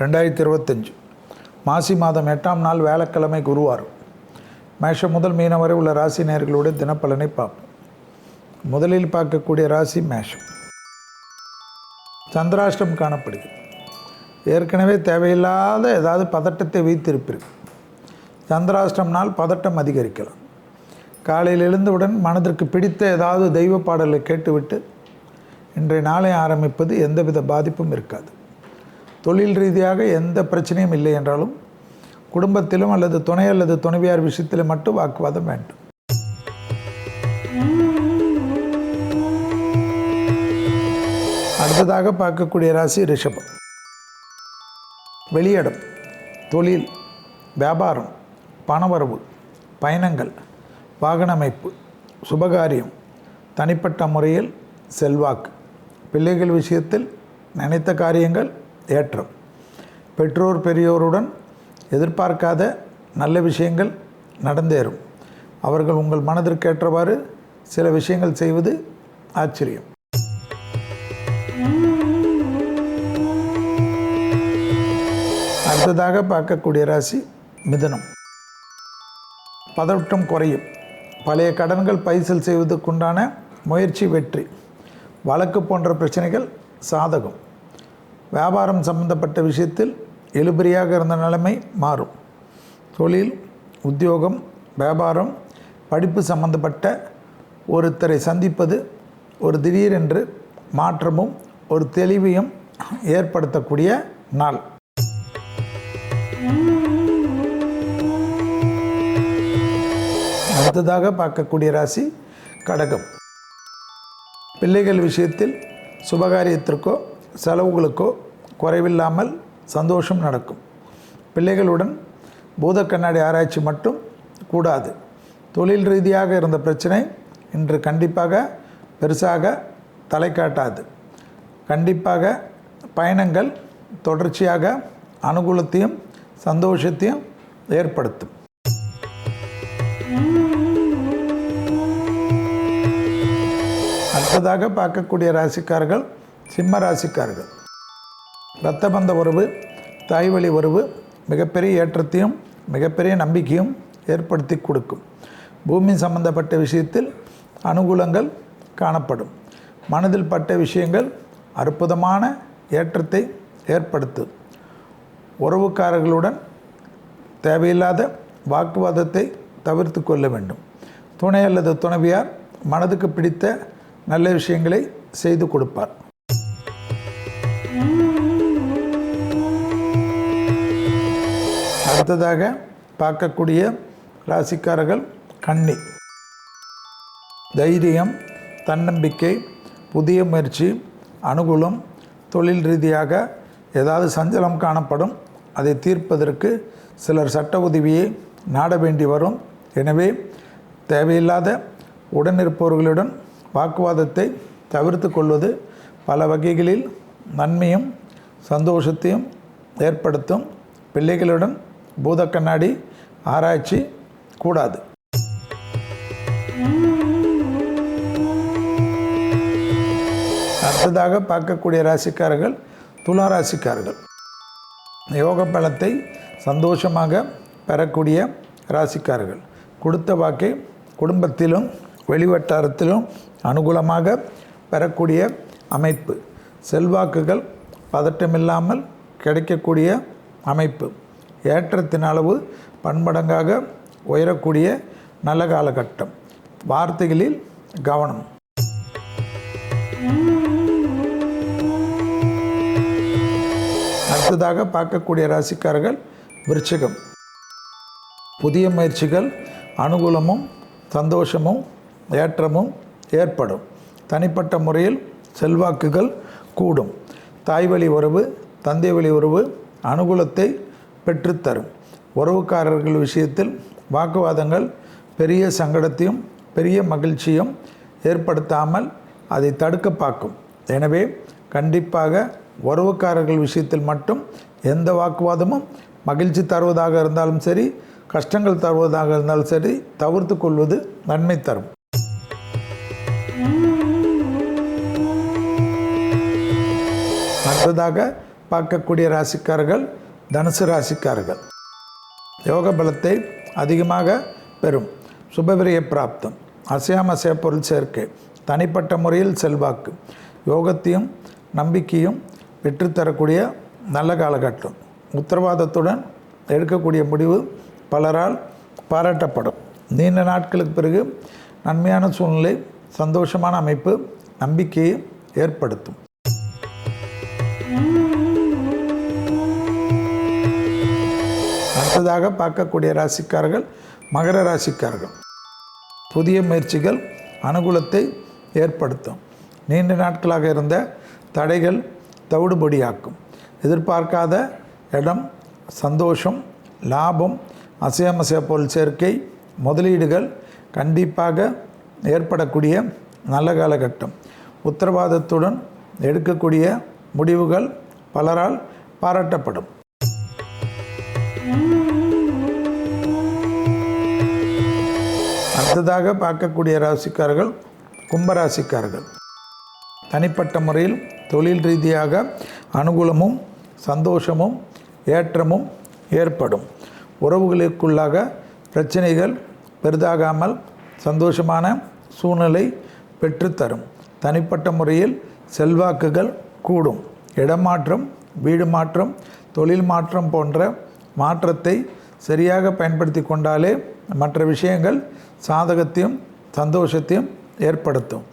ரெண்டாயிரத்தி இருபத்தஞ்சு. மாசி மாதம் எட்டாம் நாள் வேலைக்கிழமை குருவாரம். மேஷம் முதல் மீனம் வரை உள்ள ராசி நேர்களுடைய தினப்பலனை பார்ப்போம். முதலில் பார்க்கக்கூடிய ராசி மேஷம். சந்திராஷ்டம் காணப்படுகிறது ஏற்கனவே தேவையில்லாத ஏதாவது பதட்டத்தை வைத்திருப்பீர்கள் சந்திராஷ்டம் நாள் பதட்டம் அதிகரிக்கலாம். காலையில் எழுந்தவுடன் மனதிற்கு பிடித்த ஏதாவது தெய்வ பாடலை கேட்டுவிட்டு இன்றைய நாளை ஆரம்பிப்பது எந்தவித பாதிப்பும் இருக்காது. தொழில் ரீதியாக எந்த பிரச்சனையும் இல்லை என்றாலும் குடும்பத்திலும் அல்லது துணை அல்லது துணைவியார் விஷயத்தில் மட்டும் வாக்குவாதம் வேண்டும். அடுத்ததாக பார்க்கக்கூடிய ராசி ரிஷபம். வெளியிடம் தொழில் வியாபாரம் பணவரவு பயணங்கள் வாகன அமைப்பு சுபகாரியம் தனிப்பட்ட முறையில் செல்வாக்கு பிள்ளைகள் விஷயத்தில் நினைத்த காரியங்கள் ஏற்றம் பெற்றோர் பெரியோருடன் எதிர்பார்க்காத நல்ல விஷயங்கள் நடந்தேறும். அவர்கள் உங்கள் மனதிற்கேற்றவாறு சில விஷயங்கள் செய்வது ஆச்சரியம். அடுத்ததாக பார்க்கக்கூடிய ராசி மிதனம். பதட்டம் குறையும். பழைய கடன்கள் பைசல் செய்வதற்குண்டான முயற்சி வெற்றி. வழக்கு போன்ற பிரச்சனைகள் சாதகம். வியாபாரம் சம்பந்தப்பட்ட விஷயத்தில் இழுபறியாக இருந்த நிலைமை மாறும். தொழில் உத்தியோகம் வியாபாரம் படிப்பு சம்பந்தப்பட்ட ஒருத்தரை சந்திப்பது ஒரு திடீரென்று மாற்றமும் ஒரு தெளிவையும் ஏற்படுத்தக்கூடிய நாள். அடுத்ததாக பார்க்கக்கூடிய ராசி கடகம். பிள்ளைகள் விஷயத்தில் சுபகாரியத்திற்கோ செலவுகளுக்கோ குறைவில்லாமல் சந்தோஷம் நடக்கும். பிள்ளைகளுடன் பூத கண்ணாடி ஆராய்ச்சி மட்டும் கூடாது. தொழில் ரீதியாக இருந்த பிரச்சனை இன்று கண்டிப்பாக பெருசாக தலை காட்டாது கண்டிப்பாக பயணங்கள் தொடர்ச்சியாக அனுகூலத்தையும் சந்தோஷத்தையும் ஏற்படுத்தும். அடுத்ததாக பார்க்கக்கூடிய ராசிக்காரர்கள் சிம்ம ராசிக்காரர்கள் இரத்த பந்த உறவு தாய்வழி உறவு மிகப்பெரிய ஏற்றத்தையும் மிகப்பெரிய நம்பிக்கையும் ஏற்படுத்தி கொடுக்கும். பூமி சம்பந்தப்பட்ட விஷயத்தில் அனுகூலங்கள் காணப்படும். மனதில் பட்ட விஷயங்கள் அற்புதமான ஏற்றத்தை ஏற்படுத்தும். உறவுக்காரர்களுடன் தேவையில்லாத வாக்குவாதத்தை தவிர்த்து கொள்ள வேண்டும். துணை அல்லது துணைவியார் மனதுக்கு பிடித்த நல்ல விஷயங்களை செய்து கொடுப்பார். அடுத்ததாக பார்க்கக்கூடிய ராசிக்காரர்கள் கன்னி. தைரியம் தன்னம்பிக்கை புதிய முயற்சி அனுகூலம் தொழில் ரீதியாக ஏதாவது சஞ்சலம் காணப்படும். அதை தீர்ப்பதற்கு சிலர் சட்ட உதவியை நாட வேண்டி வரும். எனவே தேவையில்லாத உடனிருப்பவர்களுடன் வாக்குவாதத்தை தவிர்த்து கொள்வது பல வகைகளில் நன்மையும் சந்தோஷத்தையும் ஏற்படுத்தும். பிள்ளைகளுடன் பூத கண்ணாடி ஆராய்ச்சி கூடாது. அடுத்ததாக பார்க்கக்கூடிய ராசிக்காரர்கள் துலா ராசிக்காரர்கள். யோக பலத்தை சந்தோஷமாக பெறக்கூடிய ராசிக்காரர்கள். கொடுத்த வாக்கை குடும்பத்திலும் வெளிவட்டாரத்திலும் அனுகூலமாக பெறக்கூடிய அமைப்பு. செல்வாக்குகள் பதட்டமில்லாமல் கிடைக்கக்கூடிய அமைப்பு. ஏற்றத்தின் அளவு பன்மடங்காக உயரக்கூடிய நல்ல காலகட்டம். வார்த்தைகளில் கவனம். அடுத்ததாக பார்க்கக்கூடிய ராசிக்காரர்கள் விருச்சிகம். புதிய முயற்சிகள் அனுகூலமும் சந்தோஷமும் ஏற்றமும் ஏற்படும். தனிப்பட்ட முறையில் செல்வாக்குகள் கூடும். தாய் வழி உறவு தந்தை வழி உறவு அனுகூலத்தை பெற்றுத்தரும். உறவுக்காரர்கள் விஷயத்தில் வாக்குவாதங்கள் பெரிய சங்கடத்தையும் பெரிய மகிழ்ச்சியும் ஏற்படுத்தாமல் அதை தடுக்க பார்க்கும். எனவே கண்டிப்பாக உறவுக்காரர்கள் விஷயத்தில் மட்டும் எந்த வாக்குவாதமும் மகிழ்ச்சி தருவதாக இருந்தாலும் சரி கஷ்டங்கள் தருவதாக இருந்தாலும் சரி தவிர்த்து கொள்வது நன்மை தரும். அடுத்ததாக பார்க்கக்கூடிய ராசிக்காரர்கள் தனுசு ராசிக்காரர்கள். யோக பலத்தை அதிகமாக பெறும். சுபவிரிய பிராப்தம். அசையாமசைய பொருள் சேர்க்கை. தனிப்பட்ட முறையில் செல்வாக்கு. யோகத்தையும் நம்பிக்கையும் பெற்றுத்தரக்கூடிய நல்ல காலகட்டம். உத்தரவாதத்துடன் எடுக்கக்கூடிய முடிவு பலரால் பாராட்டப்படும். நீண்ட நாட்களுக்கு பிறகு நன்மையான சூழ்நிலை சந்தோஷமான அமைப்பு நம்பிக்கையை ஏற்படுத்தும். அடுத்ததாக பார்க்கக்கூடிய ராசிக்காரர்கள் மகர ராசிக்காரர்கள். புதிய முயற்சிகள் அனுகூலத்தை ஏற்படுத்தும். நீண்ட நாட்களாக இருந்த தடைகள் தவிடுபடியாக்கும். எதிர்பார்க்காத இடம் சந்தோஷம் லாபம் அசையமசைய பொருள் சேர்க்கை முதலீடுகள் கண்டிப்பாக ஏற்படக்கூடிய நல்ல காலகட்டம். உத்தரவாதத்துடன் எடுக்கக்கூடிய முடிவுகள் பலரால் பாராட்டப்படும். அடுத்ததாக பார்க்கக்கூடிய ராசிக்காரர்கள் கும்பராசிக்காரர்கள். தனிப்பட்ட முறையில் தொழில் ரீதியாக அனுகூலமும் சந்தோஷமும் ஏற்றமும் ஏற்படும். உறவுகளுக்குள்ளாக பிரச்சனைகள் பெரிதாகாமல் சந்தோஷமான சூழ்நிலை பெற்றுத்தரும். தனிப்பட்ட முறையில் செல்வாக்குகள் கூடும். இடமாற்றம் வீடு மாற்றம் தொழில் மாற்றம் போன்ற மாற்றத்தை சரியாக பயன்படுத்தி கொண்டாலே மற்ற விஷயங்கள் சாதகத்தையும் சந்தோஷத்தையும் ஏற்படுத்தும்.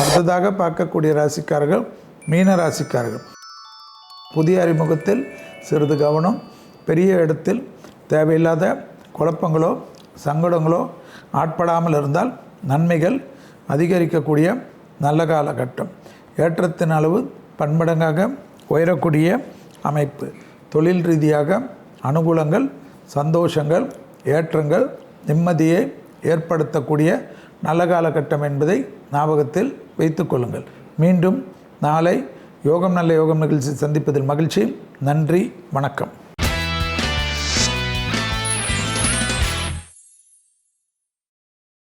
அடுத்ததாக பார்க்கக்கூடிய ராசிக்காரர்கள் மீன ராசிக்காரர்கள். புதிய அறிமுகத்தில் சிறிது கவனம் பெரிய இடத்தில் தேவையில்லாத குழப்பங்களோ சங்கடங்களோ ஆட்படாமல் இருந்தால் நன்மைகள் அதிகரிக்கக்கூடிய நல்ல காலகட்டம். ஏற்றத்தின் அளவு பன்மடங்காக உயரக்கூடிய அமைப்பு. தொழில் ரீதியாக அனுகூலங்கள் சந்தோஷங்கள் ஏற்றங்கள் நிம்மதியை ஏற்படுத்தக்கூடிய நல்ல காலகட்டம் என்பதை ஞாபகத்தில் வைத்துக்கொள்ளுங்கள் மீண்டும் நாளை யோகம் நல்ல யோகம் நிகழ்ச்சி சந்திப்பதில் மகிழ்ச்சி. நன்றி வணக்கம்.